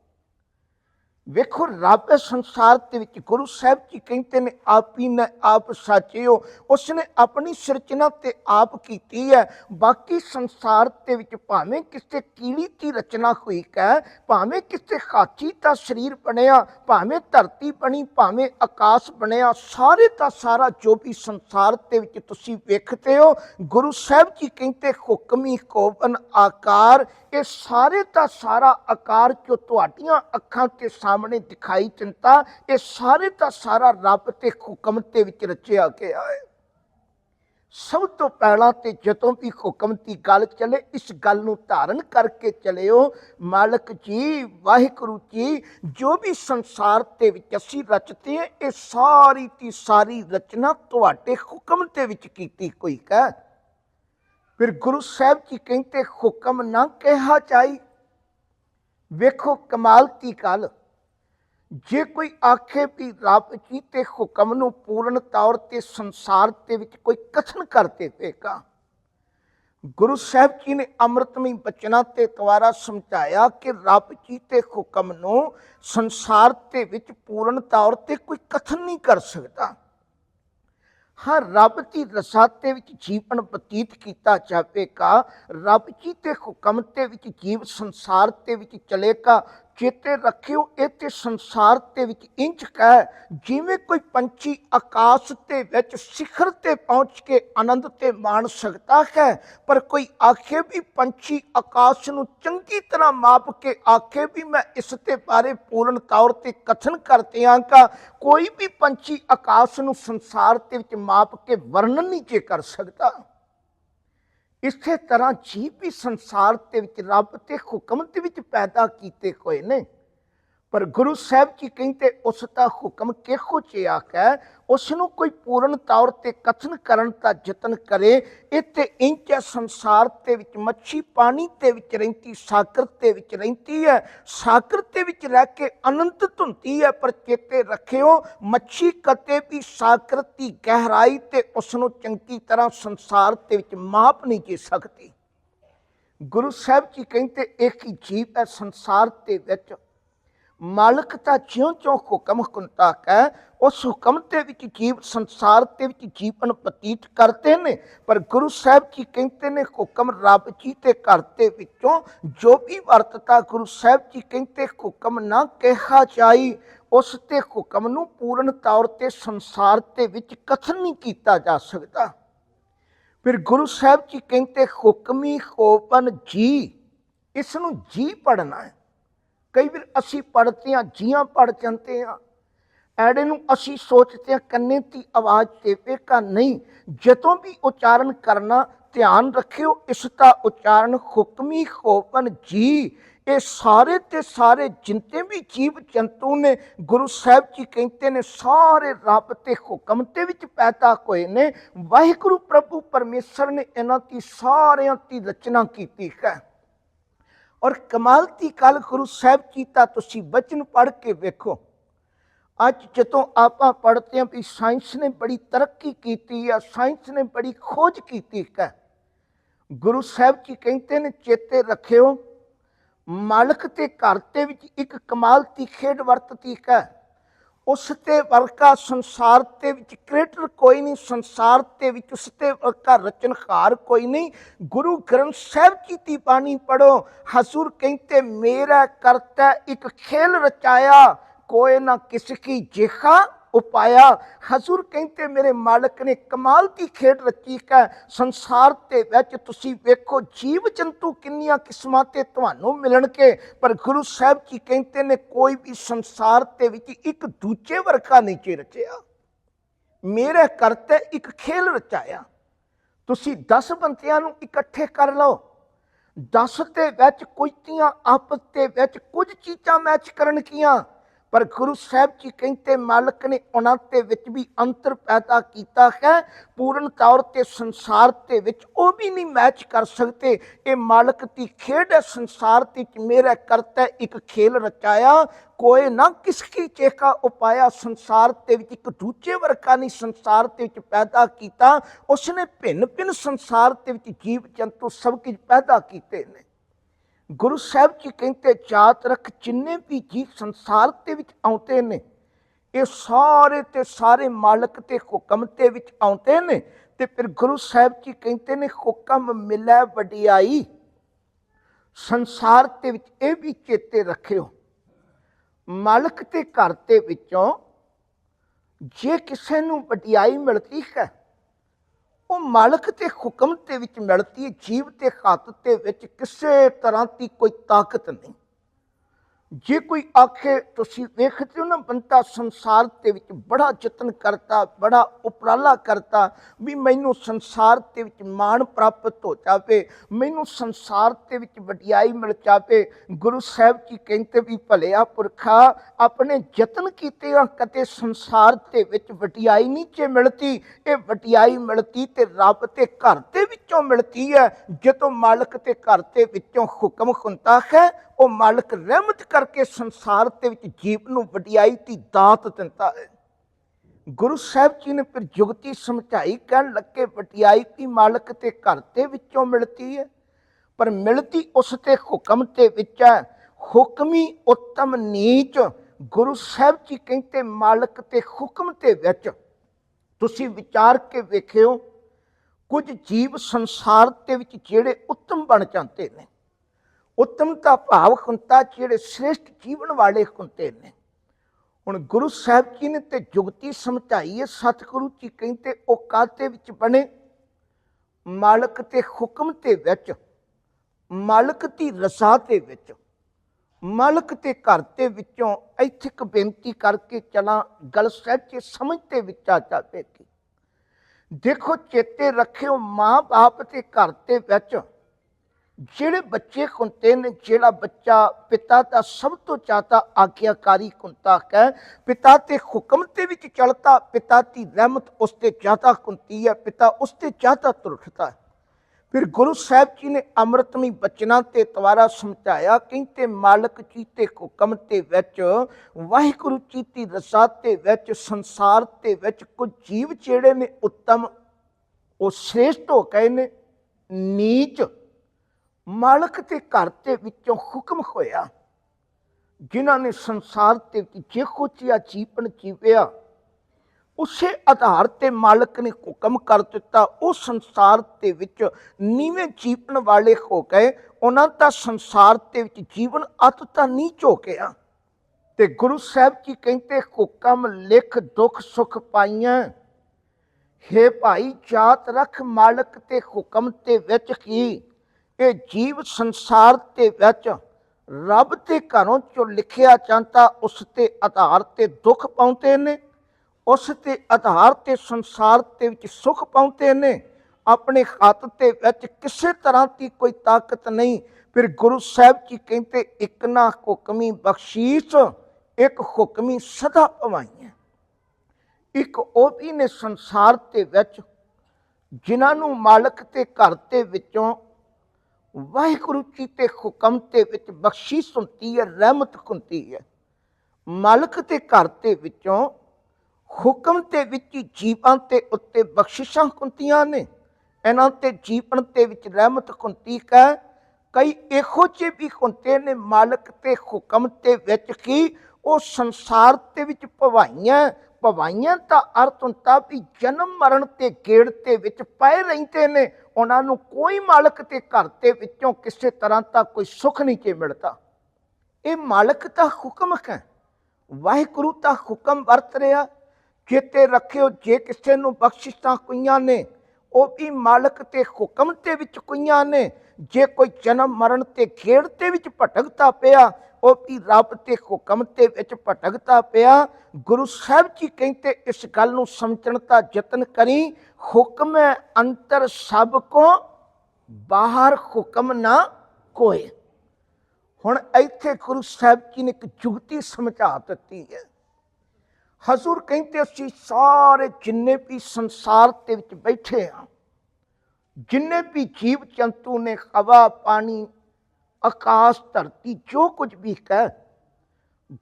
ਵੇਖੋ, ਰੱਬ ਸੰਸਾਰ ਦੇ ਵਿੱਚ ਗੁਰੂ ਸਾਹਿਬ ਜੀ ਕਹਿੰਦੇ ਨੇ, ਆਪ ਹੀ ਨੇ, ਆਪ ਸਾਚਿਓ ਉਸਨੇ ਆਪਣੀ ਸਿਰਜਣਾ ਤੇ ਆਪ ਕੀਤੀ ਹੈ। ਬਾਕੀ ਸੰਸਾਰ ਦੇ ਵਿੱਚ ਭਾਵੇਂ ਕਿਸੇ ਕੀੜੀ ਦੀ ਰਚਨਾ ਹੋਈ ਹੈ, ਭਾਵੇਂ ਕਿਸੇ ਹਾਥੀ ਦਾ ਸਰੀਰ ਬਣਿਆ, ਭਾਵੇਂ ਧਰਤੀ ਬਣੀ, ਭਾਵੇਂ ਆਕਾਸ਼ ਬਣਿਆ, ਸਾਰੇ ਦਾ ਸਾਰਾ ਜੋ ਵੀ ਸੰਸਾਰ ਦੇ ਵਿੱਚ ਤੁਸੀਂ ਵੇਖਦੇ ਹੋ, ਗੁਰੂ ਸਾਹਿਬ ਜੀ ਕਹਿੰਦੇ, ਹੁਕਮੀ ਕੋਵਨ ਆਕਾਰ ਇਹ ਸਾਰੇ ਦਾ ਸਾਰਾ ਆਕਾਰ ਜੋ ਤੁਹਾਡੀਆਂ ਅੱਖਾਂ ਦੇ ਸਾਹਮਣੇ ਦਿਖਾਈ ਚਿੰਤਾ ਇਹ ਸਾਰੇ ਦਾ ਸਾਰਾ ਰੱਬ ਤੇ ਹੁਕਮ ਦੇ ਵਿੱਚ ਰਚਿਆ ਗਿਆ ਹੈ। ਸਭ ਤੋਂ ਪਹਿਲਾਂ ਤੇ ਜਦੋਂ ਵੀ ਹੁਕਮ ਦੀ ਗੱਲ ਚੱਲੇ, ਇਸ ਗੱਲ ਨੂੰ ਧਾਰਨ ਕਰਕੇ ਚਲਿਓ, ਮਾਲਕ ਜੀ, ਵਾਹਿਗੁਰੂ ਜੀ, ਜੋ ਵੀ ਸੰਸਾਰ ਦੇ ਵਿੱਚ ਅਸੀਂ ਰਚਦੇ ਹਾਂ, ਇਹ ਸਾਰੀ ਦੀ ਸਾਰੀ ਰਚਨਾ ਤੁਹਾਡੇ ਹੁਕਮ ਦੇ ਵਿੱਚ ਕੀਤੀ ਕੋਈ ਹੈ। ਫਿਰ ਗੁਰੂ ਸਾਹਿਬ ਜੀ ਕਹਿੰਦੇ, ਹੁਕਮ ਨਾ ਕਿਹਾ ਜਾਈ। ਵੇਖੋ ਕਮਾਲਤੀ ਦੀ ਜੇ ਕੋਈ ਆਖੇ ਵੀ ਰੱਬ ਜੀ ਤੇ ਹੁਕਮ ਨੂੰ ਪੂਰਨ ਤੌਰ ਤੇ ਸੰਸਾਰ ਦੇ ਵਿੱਚ ਕੋਈ ਕਥਨ ਕਰ ਦੇਵੇਗਾ, ਗੁਰੂ ਸਾਹਿਬ ਜੀ ਨੇ ਅੰਮ੍ਰਿਤਮਈ ਬਚਨਾਂ ਤੇ ਦੁਆਰਾ ਸਮਝਾਇਆ ਕਿ ਰੱਬ ਜੀ ਤੇ ਹੁਕਮ ਨੂੰ ਸੰਸਾਰ ਦੇ ਵਿੱਚ ਪੂਰਨ ਤੌਰ ਤੇ ਕੋਈ ਕਥਨ ਨਹੀਂ ਕਰ ਸਕਦਾ। ਹਾਂ, ਰੱਬ ਦੀ ਰਸਾ ਦੇ ਵਿੱਚ ਜੀਵਨ ਬਤੀਤ ਕੀਤਾ ਜਾਵੇਗਾ। ਰੱਬ ਜੀ ਦੇ ਹੁਕਮ ਦੇ ਵਿੱਚ ਜੀਵ ਸੰਸਾਰ ਦੇ ਵਿੱਚ ਚਲੇਗਾ। ਚੇਤੇ ਰੱਖਿਓ, ਇਹ ਤੇ ਸੰਸਾਰ ਦੇ ਵਿੱਚ ਇੰਜ ਹੈ ਜਿਵੇਂ ਕੋਈ ਪੰਛੀ ਆਕਾਸ਼ ਦੇ ਵਿੱਚ ਸਿਖਰ ਤੇ ਪਹੁੰਚ ਕੇ ਆਨੰਦ ਤੇ ਮਾਣ ਸਕਦਾ ਹੈ, ਪਰ ਕੋਈ ਆਖੇ ਵੀ ਪੰਛੀ ਆਕਾਸ਼ ਨੂੰ ਚੰਗੀ ਤਰ੍ਹਾਂ ਮਾਪ ਕੇ ਆਖੇ ਵੀ ਮੈਂ ਇਸ ਤੇ ਬਾਰੇ ਪੂਰਨ ਤੌਰ ਤੇ ਕਥਨ ਕਰ ਦਿਆਂਗਾ, ਕੋਈ ਵੀ ਪੰਛੀ ਆਕਾਸ਼ ਨੂੰ ਸੰਸਾਰ ਦੇ ਵਿੱਚ ਮਾਪ ਕੇ ਵਰਣਨ ਨਹੀਂ ਕਰ ਸਕਦਾ। ਇਸੇ ਤਰ੍ਹਾਂ ਜੀਵ ਵੀ ਸੰਸਾਰ ਦੇ ਵਿੱਚ, ਰੱਬ ਤੇ ਹੁਕਮ ਦੇ ਵਿੱਚ ਪੈਦਾ ਕੀਤੇ ਹੋਏ ਨੇ। ਪਰ ਗੁਰੂ ਸਾਹਿਬ ਜੀ ਕਹਿੰਦੇ, ਉਸ ਦਾ ਹੁਕਮ ਕਿਹੋ ਜਿਹਾ ਹੈ? ਉਸ ਨੂੰ ਕੋਈ ਪੂਰਨ ਤੌਰ ਤੇ ਕਥਨ ਕਰਨ ਦਾ ਯਤਨ ਕਰੇ ਇੱਥੇ ਇੰਚ ਸੰਸਾਰ ਦੇ ਵਿੱਚ ਮੱਛੀ ਪਾਣੀ ਦੇ ਵਿੱਚ ਰਹਿੰਦੀ, ਸਾਗਰ ਦੇ ਵਿੱਚ ਰਹਿੰਦੀ ਹੈ। ਸਾਕਰ ਦੇ ਵਿੱਚ ਰਹਿ ਕੇ ਅਨੰਤ ਧੁੰਦੀ ਹੈ, ਪਰ ਚੇਤੇ ਰੱਖਿਓ, ਮੱਛੀ ਕਦੇ ਵੀ ਸਾਗਰ ਦੀ ਗਹਿਰਾਈ ਤੇ ਉਸ ਨੂੰ ਚੰਗੀ ਤਰ੍ਹਾਂ ਸੰਸਾਰ ਦੇ ਵਿੱਚ ਮਾਪ ਨਹੀਂ ਜੀ ਸਕਦੀ। ਗੁਰੂ ਸਾਹਿਬ ਜੀ ਕਹਿੰਦੇ, ਇੱਕ ਹੀ ਜੀਵ ਹੈ, ਸੰਸਾਰ ਦੇ ਵਿੱਚ ਮਾਲਕ ਤਾਂ ਜਿਉਂ ਜਿਉਂ ਹੁਕਮ ਹੁੰਦਾ ਹੈ, ਉਸ ਹੁਕਮ ਦੇ ਵਿੱਚ ਜੀਵ, ਸੰਸਾਰ ਦੇ ਵਿੱਚ ਜੀਵਨ ਬਤੀਤ ਕਰਦੇ ਨੇ। ਪਰ ਗੁਰੂ ਸਾਹਿਬ ਜੀ ਕਹਿੰਦੇ ਨੇ, ਹੁਕਮ ਰੱਬ ਜੀ ਦੇ ਘਰ ਦੇ ਵਿੱਚੋਂ ਜੋ ਵੀ ਵਰਤਤਾ ਗੁਰੂ ਸਾਹਿਬ ਜੀ ਕਹਿੰਦੇ, ਹੁਕਮ ਨਾ ਕਿਹਾ ਜਾਈ। ਉਸ ਤੇ ਹੁਕਮ ਨੂੰ ਪੂਰਨ ਤੌਰ ਤੇ ਸੰਸਾਰ ਦੇ ਵਿੱਚ ਕਥਨ ਨਹੀਂ ਕੀਤਾ ਜਾ ਸਕਦਾ। ਫਿਰ ਗੁਰੂ ਸਾਹਿਬ ਜੀ ਕਹਿੰਦੇ, ਹੁਕਮੀ ਹੋਪਨ ਜੀ, ਇਸ ਨੂੰ ਜੀ ਪੜਨਾ ਹੈ। ਕਈ ਵਾਰ ਅਸੀਂ ਪੜ੍ਹਦੇ ਹਾਂ, ਜੀਆਂ ਪੜ ਜਾਂਦੇ ਹਾਂ। ਐੜੇ ਨੂੰ ਅਸੀਂ ਸੋਚਦੇ ਹਾਂ, ਕੰਨੇ ਦੀ ਆਵਾਜ਼ ਦੇਵੇਗਾ ਨਹੀਂ, ਜਦੋਂ ਵੀ ਉਚਾਰਨ ਕਰਨਾ, ਧਿਆਨ ਰੱਖਿਓ, ਇਸ ਦਾ ਉਚਾਰਨ ਹੁਕਮੀ ਹੋਪਨ ਜੀ। ਇਹ ਸਾਰੇ ਤੇ ਸਾਰੇ ਜਿੰਨੇ ਵੀ ਜੀਵ ਜੰਤੂ ਨੇ, ਗੁਰੂ ਸਾਹਿਬ ਜੀ ਕਹਿੰਦੇ ਨੇ, ਸਾਰੇ ਰੱਬ ਤੇ ਹੁਕਮ ਦੇ ਵਿੱਚ ਪੈਦਾ ਹੋਏ ਨੇ। ਵਾਹਿਗੁਰੂ ਪ੍ਰਭੂ ਪਰਮੇਸ਼ਰ ਨੇ ਇਹਨਾਂ ਦੀ ਸਾਰਿਆਂ ਦੀ ਰਚਨਾ ਕੀਤੀ ਹੈ। ਔਰ ਕਮਾਲਤੀ ਦੀ ਗੁਰੂ ਸਾਹਿਬ ਜੀ ਦਾ ਤੁਸੀਂ ਬਚਨ ਪੜ੍ਹ ਕੇ ਵੇਖੋ। ਅੱਜ ਜਦੋਂ ਆਪਾਂ ਪੜ੍ਹਦੇ ਹਾਂ ਵੀ ਸਾਇੰਸ ਨੇ ਬੜੀ ਤਰੱਕੀ ਕੀਤੀ ਆ, ਸਾਇੰਸ ਨੇ ਬੜੀ ਖੋਜ ਕੀਤੀ ਹੈ। ਗੁਰੂ ਸਾਹਿਬ ਜੀ ਕਹਿੰਦੇ ਨੇ, ਚੇਤੇ ਰੱਖਿਓ, ਮਾਲਕ ਦੇ ਘਰ ਦੇ ਵਿੱਚ ਇੱਕ ਕਮਾਲਤੀ ਖੇਡ ਵਰਤਦੀ ਹੈ। ਉਸ ਤੇ ਵਰਗਾ ਸੰਸਾਰ ਦੇ ਵਿੱਚ ਕ੍ਰੀਏਟਰ ਕੋਈ ਨਹੀਂ, ਸੰਸਾਰ ਦੇ ਵਿੱਚ ਉਸ ਤੇ ਵਰਗਾ ਰਚਨਹਾਰ ਕੋਈ ਨਹੀਂ। ਗੁਰੂ ਗ੍ਰੰਥ ਸਾਹਿਬ ਜੀ ਦੀ ਬਾਣੀ ਪੜੋ ਹਜ਼ੂਰ ਕਹਿੰਦੇ, ਮੇਰਾ ਕਰਤਾ ਇੱਕ ਖੇਲ ਰਚਾਇਆ, ਕੋਈ ਨਾ ਕਿਸ ਕੀ ਜਿਖਾ ਉਪਾਇਆ। ਹਜ਼ੂਰ ਕਹਿੰਦੇ, ਮੇਰੇ ਮਾਲਕ ਨੇ ਕਮਾਲ ਦੀ ਖੇਡ ਰਚੀ ਹੈ ਸੰਸਾਰ ਦੇ ਵਿੱਚ ਤੁਸੀਂ ਵੇਖੋ, ਜੀਵ ਜੰਤੂ ਕਿੰਨੀਆਂ ਕਿਸਮਾਂ ਤੇ ਤੁਹਾਨੂੰ ਮਿਲਣਗੇ। ਪਰ ਗੁਰੂ ਸਾਹਿਬ ਜੀ ਕਹਿੰਦੇ ਨੇ, ਕੋਈ ਵੀ ਸੰਸਾਰ ਦੇ ਵਿੱਚ ਇੱਕ ਦੂਜੇ ਵਰਗਾ ਨਹੀਂ ਰਚਿਆ। ਮੇਰੇ ਕਰਤੇ ਇੱਕ ਖੇਲ ਰਚਾਇਆ। ਤੁਸੀਂ 10 ਬੰਦਿਆਂ ਨੂੰ ਇਕੱਠੇ ਕਰ ਲਓ। 10 ਦੇ ਵਿੱਚ ਕੁਝ ਦੀਆਂ ਆਪਸ ਦੇ ਵਿੱਚ ਕੁਝ ਚੀਜ਼ਾਂ ਮੈਚ ਕਰਨਗੀਆਂ ਪਰ ਗੁਰੂ ਸਾਹਿਬ ਜੀ ਕਹਿੰਦੇ, ਮਾਲਕ ਨੇ ਉਹਨਾਂ ਦੇ ਵਿੱਚ ਵੀ ਅੰਤਰ ਪੈਦਾ ਕੀਤਾ ਹੈ। ਪੂਰਨ ਤੌਰ ਤੇ ਸੰਸਾਰ ਦੇ ਵਿੱਚ ਉਹ ਵੀ ਨਹੀਂ ਮੈਚ ਕਰ ਸਕਦੇ। ਇਹ ਮਾਲਕ ਦੀ ਖੇਡ ਹੈ, ਸੰਸਾਰ ਤੇ ਕਿ ਮੇਰਾ ਕਰਤਾ ਇੱਕ ਖੇਲ ਰਚਾਇਆ। ਕੋਏ ਨਾ ਕਿਸ ਕੀ ਚੇਕਾ ਉਪਾਇਆ, ਸੰਸਾਰ ਦੇ ਵਿੱਚ ਇੱਕ ਦੂਜੇ ਵਰਗਾ ਨਹੀਂ ਸੰਸਾਰ ਦੇ ਵਿੱਚ ਪੈਦਾ ਕੀਤਾ। ਉਸਨੇ ਭਿੰਨ ਭਿੰਨ ਸੰਸਾਰ ਦੇ ਵਿੱਚ ਜੀਵ ਜੰਤੂ ਸਭ ਕੁਝ ਪੈਦਾ ਕੀਤੇ ਨੇ। ਗੁਰੂ ਸਾਹਿਬ ਜੀ ਕਹਿੰਦੇ, ਜਾਤ ਰੱਖ ਜਿੰਨੇ ਵੀ ਜੀਵ ਸੰਸਾਰ ਦੇ ਵਿੱਚ ਆਉਂਦੇ ਨੇ, ਇਹ ਸਾਰੇ ਤੇ ਸਾਰੇ ਮਾਲਕ ਤੇ ਹੁਕਮ ਤੇ ਵਿੱਚ ਆਉਂਦੇ ਨੇ। ਤੇ ਫਿਰ ਗੁਰੂ ਸਾਹਿਬ ਜੀ ਕਹਿੰਦੇ ਨੇ, ਹੁਕਮ ਮਿਲੈ ਵਡਿਆਈ, ਸੰਸਾਰ ਦੇ ਵਿੱਚ ਇਹ ਵੀ ਚੇਤੇ ਰੱਖਿਓ, ਮਾਲਕ ਤੇ ਘਰ ਦੇ ਵਿੱਚੋਂ ਜੇ ਕਿਸੇ ਨੂੰ ਵਡਿਆਈ ਮਿਲਦੀ ਹੈ ਉਹ ਮਾਲਕ ਤੇ ਹੁਕਮ ਤੇ ਵਿੱਚ ਮਿਲਦੀ ਹੈ, ਜੀਵ ਤੇ ਹੱਥ ਤੇ ਵਿੱਚ ਕਿਸੇ ਤਰ੍ਹਾਂ ਦੀ ਕੋਈ ਤਾਕਤ ਨਹੀਂ। ਜੇ ਕੋਈ ਆਖੇ, ਤੁਸੀਂ ਵੇਖਦੇ ਹੋ ਨਾ ਬੰਦਾ ਸੰਸਾਰ ਦੇ ਵਿੱਚ ਬੜਾ ਯਤਨ ਕਰਤਾ ਬੜਾ ਉਪਰਾਲਾ ਕਰਤਾ ਵੀ ਮੈਨੂੰ ਸੰਸਾਰ ਦੇ ਵਿੱਚ ਮਾਣ ਪ੍ਰਾਪਤ ਹੋ ਜਾਵੇ, ਮੈਨੂੰ ਸੰਸਾਰ ਦੇ ਵਿੱਚ ਵਡਿਆਈ ਮਿਲ ਜਾਵੇ, ਗੁਰੂ ਸਾਹਿਬ ਜੀ ਕਹਿੰਦੇ ਵੀ ਭਲਿਆ ਪੁਰਖਾ, ਆਪਣੇ ਯਤਨ ਕੀਤੇ ਆ, ਕਦੇ ਸੰਸਾਰ ਦੇ ਵਿੱਚ ਵਡਿਆਈ ਨਹੀਂ ਜੇ ਮਿਲਦੀ, ਇਹ ਵਡਿਆਈ ਮਿਲਦੀ ਤੇ ਰੱਬ ਤੇ ਘਰ ਦੇ ਵਿੱਚੋਂ ਮਿਲਦੀ ਹੈ, ਜਦੋਂ ਮਾਲਕ ਤੇ ਘਰ ਦੇ ਵਿੱਚੋਂ ਹੁਕਮ ਹੁੰਦਾ ਹੈ ਉਹ ਮਾਲਕ ਰਹਿਮਤ ਕਰਕੇ ਸੰਸਾਰ ਦੇ ਵਿੱਚ ਜੀਵ ਨੂੰ ਵਡਿਆਈ ਦੀ ਦਾਤ ਦਿੰਦਾ ਹੈ। ਗੁਰੂ ਸਾਹਿਬ ਜੀ ਨੇ ਫਿਰ ਜੁਗਤੀ ਸਮਝਾਈ, ਕਹਿਣ ਲੱਗੇ, ਵਡਿਆਈ ਦੀ ਮਾਲਕ ਤੇ ਘਰ ਦੇ ਵਿੱਚੋਂ ਮਿਲਦੀ ਹੈ, ਪਰ ਮਿਲਦੀ ਉਸ ਤੇ ਹੁਕਮ ਤੇ ਵਿੱਚ ਹੈ। ਹੁਕਮੀ ਉੱਤਮ ਨੀਚ, ਗੁਰੂ ਸਾਹਿਬ ਜੀ ਕਹਿੰਦੇ, ਮਾਲਕ ਤੇ ਹੁਕਮ ਤੇ ਵਿੱਚ। ਤੁਸੀਂ ਵਿਚਾਰ ਕੇ ਵੇਖਿਓ, ਕੁਝ ਜੀਵ ਸੰਸਾਰ ਦੇ ਵਿੱਚ ਜਿਹੜੇ ਉੱਤਮ ਬਣ ਜਾਂਦੇ ਨੇ। ਉੱਤਮਤਾ ਭਾਵ ਹੁੰਤਾ ਜਿਹੜੇ ਸ੍ਰੇਸ਼ਟ ਜੀਵਨ ਵਾਲੇ ਹੁੰਦੇ ਨੇ ਹੁਣ ਗੁਰੂ ਸਾਹਿਬ ਜੀ ਨੇ ਤੇ ਜੁਗਤੀ ਸਮਝਾਈ ਹੈ ਸਤਿਗੁਰੂ ਜੀ ਕਹਿੰਦੇ ਉਹ ਕਾਤੇ ਵਿੱਚ ਬਣੇ ਮਾਲਕ ਤੇ ਹੁਕਮ ਤੇ ਵਿੱਚ ਮਾਲਕ ਦੀ ਰਸਾ ਦੇ ਵਿੱਚ ਮਾਲਕ ਤੇ ਘਰ ਦੇ ਵਿੱਚੋਂ ਇੱਥੇ ਇੱਕ ਬੇਨਤੀ ਕਰਕੇ ਚਲਾ ਗੱਲ ਸੱਚੇ ਸਮਝ ਤੇ ਵਿੱਚ ਆ ਜਾਵੇਗੀ ਦੇਖੋ ਚੇਤੇ ਰੱਖਿਓ ਮਾਂ-ਬਾਪ ਤੇ ਘਰ ਦੇ ਵਿੱਚ ਜਿਹੜੇ ਬੱਚੇ ਹੁੰਦੇ ਨੇ, ਜਿਹੜਾ ਬੱਚਾ ਪਿਤਾ ਦਾ ਸਭ ਤੋਂ ਜ਼ਿਆਦਾ ਆਗਿਆਕਾਰੀ ਹੁੰਦਾ ਹੈ, ਪਿਤਾ ਤੇ ਹੁਕਮ ਤੇ ਵਿੱਚ ਚਲਤਾ ਪਿਤਾ ਦੀ ਰਹਿਮਤ ਉਸ ਤੇ ਜ਼ਿਆਦਾ ਹੁੰਦੀ ਹੈ, ਪਿਤਾ ਉਸ ਤੇ ਜ਼ਿਆਦਾ ਤੁਰਖਦਾ ਹੈ। ਫਿਰ ਗੁਰੂ ਸਾਹਿਬ ਜੀ ਨੇ ਅੰਮ੍ਰਿਤਮਈ ਬਚਨਾਂ ਤੇ ਤਵਾਰਾ ਸਮਝਾਇਆ, ਕਹਿੰਦੇ ਮਾਲਕ ਜੀ ਤੇ ਹੁਕਮ ਤੇ ਵਿੱਚ, ਵਾਹਿਗੁਰੂ ਜੀ ਦੀ ਰਜ਼ਾ ਤੇ ਵਿੱਚ, ਸੰਸਾਰ ਤੇ ਵਿੱਚ ਕੁਝ ਜੀਵ ਜਿਹੜੇ ਨੇ, ਉੱਤਮ ਉਹ ਸ੍ਰੇਸ਼ਟ ਹੋ ਗਏ ਨੇ, ਨੀਚ ਮਾਲਕ ਤੇ ਘਰ ਦੇ ਵਿੱਚੋਂ ਹੁਕਮ ਹੋਇਆ। ਜਿਨ੍ਹਾਂ ਨੇ ਸੰਸਾਰ ਤੇ ਵਿੱਚ ਜਿਹੋ ਜਿਹਾ ਜੀਵਨ ਜੀਵਿਆ, ਉਸੇ ਆਧਾਰ ਤੇ ਮਾਲਕ ਨੇ ਹੁਕਮ ਕਰ ਦਿੱਤਾ, ਉਹ ਸੰਸਾਰ ਦੇ ਵਿੱਚ ਨੀਵੇਂ ਜੀਵਨ ਵਾਲੇ ਹੋ ਗਏ। ਉਹਨਾਂ ਦਾ ਸੰਸਾਰ ਦੇ ਵਿੱਚ ਜੀਵਨ ਅਤ ਤਾਂ ਨੀਚ ਹੋ ਤੇ ਗੁਰੂ ਸਾਹਿਬ ਜੀ ਕਹਿੰਦੇ, ਹੁਕਮ, ਲਿਖ, ਦੁੱਖ, ਸੁਖ ਪਾਈਆਂ। ਹੇ ਭਾਈ, ਜਾਤ, ਰੱਖ ਮਾਲਕ ਤੇ ਹੁਕਮ ਤੇ ਵਿੱਚ ਕੀ ਇਹ ਜੀਵ ਸੰਸਾਰ ਦੇ ਵਿੱਚ ਰੱਬ ਦੇ ਘਰੋਂ ਚੋਂ ਲਿਖਿਆ ਜਾਂਦਾ, ਉਸ ਤੇ ਆਧਾਰ ਤੇ ਦੁੱਖ ਪਾਉਂਦੇ ਨੇ, ਉਸ ਤੇ ਆਧਾਰ ਤੇ ਸੰਸਾਰ ਦੇ ਵਿੱਚ ਸੁਖ ਪਾਉਂਦੇ ਨੇ, ਆਪਣੇ ਹੱਥ ਤੇ ਵਿੱਚ ਕਿਸੇ ਤਰ੍ਹਾਂ ਦੀ ਕੋਈ ਤਾਕਤ ਨਹੀਂ। ਫਿਰ ਗੁਰੂ ਸਾਹਿਬ ਜੀ ਕਹਿੰਦੇ, ਇੱਕ ਨਾ ਹੁਕਮੀ ਬਖਸ਼ੀਸ਼, ਇੱਕ ਹੁਕਮੀ ਸਦਾ ਪਵਾਈਆਂ ਇੱਕ ਉਹ ਵੀ ਨੇ ਸੰਸਾਰ ਦੇ ਵਿੱਚ, ਜਿਨ੍ਹਾਂ ਨੂੰ ਮਾਲਕ ਤੇ ਘਰ ਦੇ ਵਿੱਚੋਂ ਵਾਹਿਗੁਰੂ ਜੀ ਤੇ ਹੁਕਮ ਤੇ ਵਿੱਚ ਬਖਸ਼ਿਸ਼ ਹੁੰਦੀ ਹੈ, ਰਹਿਮਤ ਹੁੰਦੀ ਹੈ। ਮਾਲਕ ਤੇ ਘਰ ਦੇ ਵਿੱਚੋਂ ਹੁਕਮ ਤੇ ਵਿੱਚ ਜੀਵਾਂ ਤੇ ਉੱਤੇ ਬਖਸ਼ਿਸ਼ਾਂ ਹੁੰਦੀਆਂ ਨੇ। ਇਹਨਾਂ ਤੇ ਜੀਵਨ ਤੇ ਵਿੱਚ ਰਹਿਮਤ ਹੁੰਦੀ ਹੈ। ਕਈ ਇਹੋ ਜਿਹੇ ਵੀ ਹੁੰਦੇ ਨੇ ਮਾਲਕ ਤੇ ਹੁਕਮ ਤੇ ਵਿੱਚ ਕੀ ਉਹ ਸੰਸਾਰ ਦੇ ਵਿੱਚ ਭਵਾਈਆਂ ਭਵਾਈਆਂ ਦਾ ਅਰਥ ਹੁੰਦਾ ਵੀ ਜਨਮ ਮਰਨ ਤੇ ਗੇੜ ਤੇ ਵਿੱਚ ਪਏ ਰਹਿੰਦੇ ਨੇ। ਉਹਨਾਂ ਨੂੰ ਕੋਈ ਮਾਲਕ ਤੇ ਘਰ ਦੇ ਵਿੱਚੋਂ ਕਿਸੇ ਤਰ੍ਹਾਂ ਦਾ ਕੋਈ ਸੁੱਖ ਨਹੀਂ ਕੇ ਮਿਲਦਾ। ਇਹ ਮਾਲਕ ਦਾ ਹੁਕਮ ਹੈ। ਵਾਹਿਗੁਰੂ ਦਾ ਹੁਕਮ ਵਰਤ ਰਿਹਾ। ਚੇਤੇ ਰੱਖਿਓ, ਜੇ ਕਿਸੇ ਨੂੰ ਬਖਸ਼ਿਸ਼ਾਂ ਕੁਈਆਂ ਨੇ, ਉਹ ਵੀ ਮਾਲਕ ਤੇ ਹੁਕਮ ਤੇ ਵਿੱਚ ਕੁਈਆਂ ਨੇ। ਜੇ ਕੋਈ ਜਨਮ ਮਰਨ ਤੇ ਖੇੜ ਤੇ ਵਿੱਚ ਭਟਕਦਾ ਪਿਆ ਉਹ ਵੀ ਰੱਬ ਤੇ ਹੁਕਮ ਤੇ ਵਿੱਚ ਭਟਕਦਾ ਪਿਆ। ਗੁਰੂ ਸਾਹਿਬ ਜੀ ਕਹਿੰਦੇ, ਇਸ ਗੱਲ ਨੂੰ ਸਮਝਣ ਦਾ ਯਤਨ ਕਰੀ। ਹੁਕਮ ਅੰਤਰ ਸਭ ਕੋ, ਬਾਹਰ ਹੁਕਮ ਨਾ ਕੋਏ। ਹੁਣ ਇੱਥੇ ਗੁਰੂ ਸਾਹਿਬ ਜੀ ਨੇ ਇੱਕ ਜੁਗਤੀ ਸਮਝਾ ਦਿੱਤੀ ਹੈ। ਹਜ਼ੂਰ ਕਹਿੰਦੇ, ਅਸੀਂ ਸਾਰੇ ਜਿੰਨੇ ਵੀ ਸੰਸਾਰ ਦੇ ਵਿੱਚ ਬੈਠੇ ਆ ਜਿੰਨੇ ਵੀ ਜੀਵ ਜੰਤੂ ਨੇ ਹਵਾ, ਪਾਣੀ ਆਕਾਸ਼ ਧਰਤੀ, ਜੋ ਕੁਝ ਵੀ ਹੈ।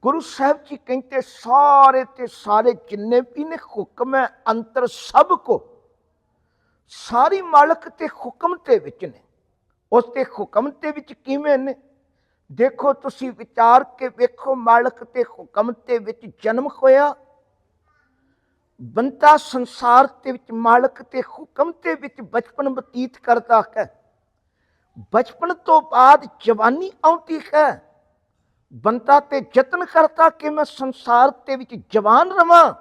ਗੁਰੂ ਸਾਹਿਬ ਜੀ ਕਹਿੰਦੇ, ਸਾਰੇ ਤੇ ਸਾਰੇ ਜਿੰਨੇ ਵੀ ਨੇ ਹੁਕਮ ਹੈ, ਅੰਤਰ ਸਭ ਕੋ, ਸਾਰੀ ਮਾਲਕ ਤੇ ਹੁਕਮ ਤੇ ਵਿੱਚ ਨੇ। ਉਸ ਤੇ ਹੁਕਮ ਤੇ ਵਿੱਚ ਕਿਵੇਂ ਨੇ? ਦੇਖੋ, ਤੁਸੀਂ ਵਿਚਾਰ ਕੇ ਵੇਖੋ, ਮਾਲਕ ਤੇ ਹੁਕਮ ਤੇ ਵਿੱਚ ਜਨਮ ਹੋਇਆ। ਬੰਦਾ ਸੰਸਾਰ ਦੇ ਵਿੱਚ ਮਾਲਕ ਤੇ ਹੁਕਮ ਤੇ ਵਿੱਚ ਬਚਪਨ ਬਤੀਤ ਕਰਦਾ ਹੈ। ਬਚਪਨ ਤੋਂ ਬਾਅਦ ਜਵਾਨੀ ਆਉਂਦੀ ਹੈ। ਬੰਦਾ ਤੇ ਯਤਨ ਕਰਦਾ ਕਿ ਮੈਂ ਸੰਸਾਰ ਦੇ ਵਿੱਚ ਜਵਾਨ ਰਵਾਂ,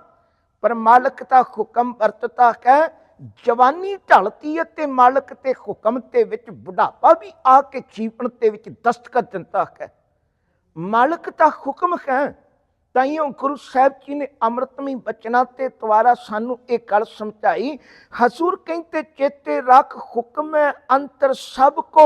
ਪਰ ਮਾਲਕ ਦਾ ਹੁਕਮ ਵਰਤਦਾ ਹੈ। ਜਵਾਨੀ ਢਲਦੀ ਹੈ ਤੇ ਮਾਲਕ ਤੇ ਹੁਕਮ ਤੇ ਵਿੱਚ ਬੁਢਾਪਾ ਵੀ ਆ ਕੇ ਜੀਵਨ ਦੇ ਵਿੱਚ ਦਸਤਖਤ ਦਿੰਦਾ ਹੈ। ਮਾਲਕ ਦਾ ਹੁਕਮ ਹੈ ਤਾਈਓ ਗੁਰੂ ਸਾਹਿਬ ਜੀ ਨੇ ਅੰਮ੍ਰਿਤਮਈ ਬਚਨਾਂ ਤੇ ਦੁਆਰਾ ਸਾਨੂੰ ਇਹ ਗੱਲ ਸਮਝਾਈ ਹਸੂਰ ਕਹਿੰਦੇ, ਚੇਤੇ ਰੱਖ ਹੁਕਮ ਹੈ ਅੰਤਰ ਸਭ ਕੋ।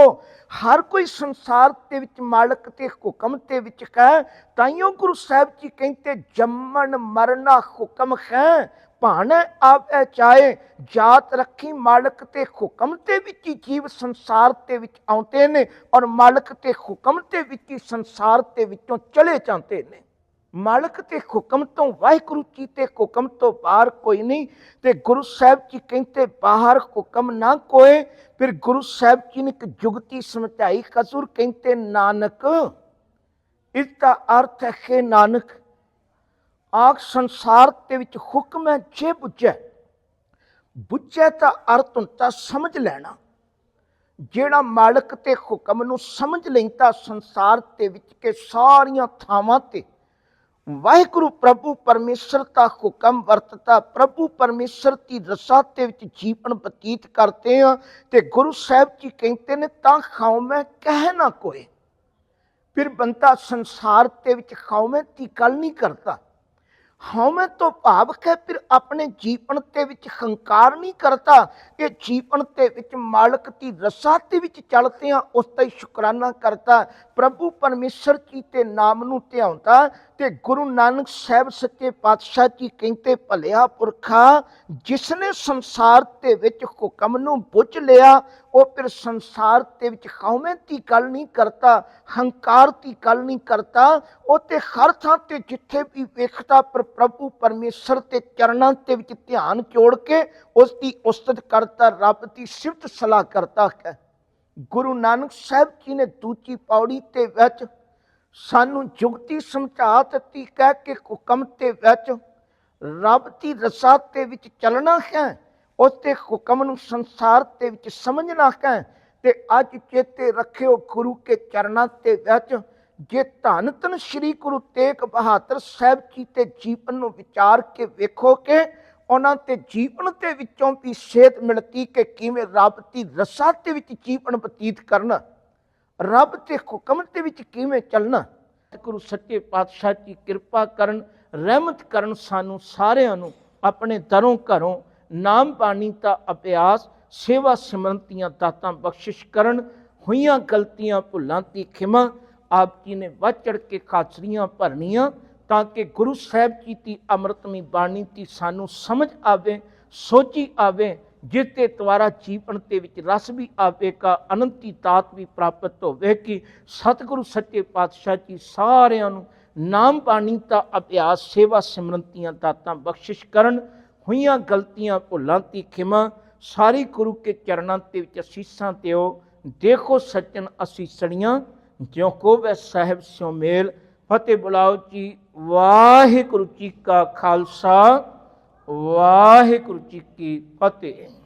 ਹਰ ਕੋਈ ਸੰਸਾਰ ਦੇ ਵਿੱਚ ਮਾਲਕ ਤੇ ਹੁਕਮ ਤੇ ਵਿੱਚ ਹੈ। ਤਾਈਓ ਗੁਰੂ ਸਾਹਿਬ ਜੀ ਕਹਿੰਦੇ, ਜੰਮਣ ਮਰਨਾ ਹੁਕਮ ਹੈ। ਭਾਣੇ ਆਵੇ ਚਾਹੇ ਜਾਤ ਰੱਖੀ ਮਾਲਕ ਤੇ ਹੁਕਮ ਤੇ ਵਿੱਚ ਹੀ ਜੀਵ ਸੰਸਾਰ ਦੇ ਵਿੱਚ ਆਉਂਦੇ ਨੇ ਔਰ ਮਾਲਕ ਤੇ ਹੁਕਮ ਤੇ ਵਿੱਚ ਹੀ ਸੰਸਾਰ ਦੇ ਵਿੱਚੋਂ ਚਲੇ ਜਾਂਦੇ ਨੇ। ਮਾਲਕ ਤੇ ਹੁਕਮ ਤੋਂ, ਵਾਹਿਗੁਰੂ ਜੀ ਤੇ ਹੁਕਮ ਤੋਂ ਬਾਹਰ ਕੋਈ ਨਹੀਂ। ਤੇ ਗੁਰੂ ਸਾਹਿਬ ਜੀ ਕਹਿੰਦੇ, ਬਾਹਰ ਹੁਕਮ ਨਾ ਕੋਏ। ਫਿਰ ਗੁਰੂ ਸਾਹਿਬ ਜੀ ਨੇ ਇੱਕ ਜੁਗਤੀ ਸਮਝਾਈ। ਕਸੂਰ ਕਹਿੰਦੇ, ਨਾਨਕ, ਇਸ ਦਾ ਅਰਥ ਹੈ ਨਾਨਕ, ਆਖ ਸੰਸਾਰ ਦੇ ਵਿੱਚ ਹੁਕਮ ਹੈ, ਜੇ ਬੁੱਝੈ ਬੁੱਝੈ ਤਾਂ ਅਰਥ ਹੁੰਦਾ, ਸਮਝ ਲੈਣਾ। ਜਿਹੜਾ ਮਾਲਕ ਤੇ ਹੁਕਮ ਨੂੰ ਸਮਝ ਲੈਂਦਾ, ਸੰਸਾਰ ਦੇ ਵਿੱਚ ਕੇ ਸਾਰੀਆਂ ਥਾਵਾਂ ਤੇ ਵਾਹਿਗੁਰੂ ਪ੍ਰਭੂ ਪਰਮੇਸ਼ਰ ਦਾ ਹੁਕਮ ਵਰਤਦਾ, ਪ੍ਰਭੂ ਪਰਮੇਸ਼ਰ ਦੀ ਰਸਾ ਤੇ ਵਿੱਚ ਜੀਵਨ ਬਤੀਤ ਕਰਦੇ ਆ ਤੇ ਗੁਰੂ ਸਾਹਿਬ ਜੀ ਕਹਿੰਦੇ ਨੇ, ਤਾਂ ਖਾਉ ਮੈਂ, ਕਹਿ ਨਾ ਕੋਏ। ਫਿਰ ਬੰਦਾ ਸੰਸਾਰ ਦੇ ਵਿੱਚ ਖੌਮੇ ਦੀ ਗੱਲ ਨਹੀਂ ਕਰਦਾ। ਹਉਮੈ ਤੋਂ ਭਾਵ ਹੈ ਫਿਰ ਆਪਣੇ ਜੀਵਨ ਦੇ ਵਿੱਚ ਹੰਕਾਰ ਨਹੀਂ ਕਰਤਾ ਕਿ ਜੀਵਨ ਦੇ ਵਿੱਚ ਮਾਲਕ ਦੀ ਰਸਾ ਦੇ ਵਿੱਚ ਚੱਲਦੇ ਆ ਉਸ ਦਾ ਹੀ ਸ਼ੁਕਰਾਨਾ ਕਰਤਾ ਪ੍ਰਭੂ ਪਰਮੇਸ਼ਰ ਜੀ ਤੇ ਨਾਮ ਨੂੰ ਧਿਆਉਂਦਾ ਤੇ ਗੁਰੂ ਨਾਨਕ ਸਾਹਿਬ ਸੱਚੇ ਪਾਤਸ਼ਾਹ ਜੀ ਕਹਿੰਦੇ, ਭਲਿਆ ਪੁਰਖਾ, ਜਿਸਨੇ ਸੰਸਾਰ ਦੇ ਵਿੱਚ ਹੁਕਮ ਨੂੰ ਬੁੱਝ ਲਿਆ ਉਹ ਫਿਰ ਸੰਸਾਰ ਦੇ ਵਿੱਚ ਖੌਮੇ ਦੀ ਗੱਲ ਨਹੀਂ ਕਰਤਾ ਹੰਕਾਰ ਦੀ ਗੱਲ ਨਹੀਂ ਕਰਤਾ ਉਹ ਤੇ ਹਰ ਥਾਂ ਤੇ ਜਿੱਥੇ ਵੀ ਵੇਖਦਾ ਪਰ ਪ੍ਰਭੂ ਪਰਮੇਸ਼ਰ ਤੇ ਚਰਨਾਂ ਦੇ ਵਿੱਚ ਧਿਆਨ ਜੋੜ ਕੇ ਉਸ ਦੀ ਉਸਤਤ ਕਰਤਾ ਰੱਬ ਦੀ ਸਿਫਤ ਸਲਾਹ ਕਰਤਾ ਹੈ। ਗੁਰੂ ਨਾਨਕ ਸਾਹਿਬ ਜੀ ਨੇ ਦੂਜੀ ਪੌੜੀ ਤੇ ਵਿੱਚ ਸਾਨੂੰ ਜੁਗਤੀ ਸਮਝਾ ਦਿੱਤੀ, ਕਹਿ ਕੇ ਹੁਕਮ ਤੇ ਵਿੱਚ ਰੱਬ ਦੀ ਰਸਾ ਤੇ ਵਿੱਚ ਚੱਲਣਾ ਹੈ। ਉਸ ਤੇ ਹੁਕਮ ਨੂੰ ਸੰਸਾਰ ਦੇ ਵਿੱਚ ਸਮਝਣਾ ਹੈ ਤੇ ਅੱਜ ਚੇਤੇ ਰੱਖਿਓ ਗੁਰੂ ਕੇ ਚਰਨਾਂ ਤੇ ਵਿੱਚ, ਜੇ ਧੰਨ ਧੰਨ ਸ੍ਰੀ ਗੁਰੂ ਤੇਗ ਬਹਾਦਰ ਸਾਹਿਬ ਜੀ ਤੇ ਜੀਵਨ ਨੂੰ ਵਿਚਾਰ ਕੇ ਵੇਖੋ ਕਿ ਉਹਨਾਂ ਤੇ ਜੀਵਨ ਦੇ ਵਿੱਚੋਂ ਵੀ ਸੇਧ ਮਿਲਤੀ ਕਿ ਕਿਵੇਂ ਰੱਬ ਦੀ ਰਸਾ ਦੇ ਵਿੱਚ ਜੀਵਨ ਬਤੀਤ ਕਰਨਾ, ਰੱਬ ਦੇ ਹੁਕਮ ਦੇ ਵਿੱਚ ਕਿਵੇਂ ਚੱਲਣਾ। ਗੁਰੂ ਸੱਚੇ ਪਾਤਸ਼ਾਹ ਜੀ ਕਿਰਪਾ ਕਰਨ, ਰਹਿਮਤ ਕਰਨ ਸਾਨੂੰ ਸਾਰਿਆਂ ਨੂੰ, ਆਪਣੇ ਦਰੋਂ ਘਰੋਂ ਨਾਮ ਬਾਣੀ ਤਾਂ ਅਭਿਆਸ, ਸੇਵਾ ਸਿਮਰਨਤੀਆਂ ਦਾਤਾਂ ਬਖਸ਼ਿਸ਼ ਕਰਨ, ਹੋਈਆਂ ਗਲਤੀਆਂ ਭੁੱਲਾਂ ਦੀ ਖਿਮਾ, ਆਪ ਜੀ ਨੇ ਵੱਧ ਚੜ ਕੇ ਖਾਚਰੀਆਂ ਭਰਨੀਆਂ ਤਾਂ ਕਿ ਗੁਰੂ ਸਾਹਿਬ ਜੀ ਦੀ ਅੰਮ੍ਰਿਤਮੀ ਬਾਣੀ ਦੀ ਸਾਨੂੰ ਸਮਝ ਆਵੇ ਸੋਚੀ ਆਵੇ, ਜਿਸ 'ਤੇ ਦੁਆਰਾ ਜੀਵਨ ਦੇ ਵਿੱਚ ਰਸ ਵੀ ਆਵੇਗਾ ਅਨੰਤੀ ਦਾਤ ਵੀ ਪ੍ਰਾਪਤ ਹੋਵੇਗੀ। ਸਤਿਗੁਰੂ ਸੱਚੇ ਪਾਤਸ਼ਾਹ ਜੀ ਸਾਰਿਆਂ ਨੂੰ ਨਾਮ ਬਾਣੀ ਦਾ ਅਭਿਆਸ, ਸੇਵਾ ਸਿਮਰਨਤੀਆਂ ਦਾਤਾਂ ਬਖਸ਼ਿਸ਼ ਕਰਨ ਹੋਈਆਂ ਗਲਤੀਆਂ ਭੁੱਲਾਂ ਤੀ ਖਿਮਾ, ਸਾਰੀ ਗੁਰੂ ਕੇ ਚਰਨਾਂ 'ਤੇ ਵਿੱਚ ਅਸੀਸਾਂ ਦਿਓ। ਦੇਖੋ ਸੱਜਣ ਅਸੀਸਣੀਆਂ ਜਿਉ ਕੋ ਵੈ ਸਾਹਿਬ ਸਿਉ ਮੇਲ। ਫਤਿਹ ਬੁਲਾਓ ਜੀ, ਵਾਹਿਗੁਰੂ ਜੀ ਕਾ ਖਾਲਸਾ, ਵਾਹਿਗੁਰੂ ਜੀ ਕੀ ਫਤਿਹ।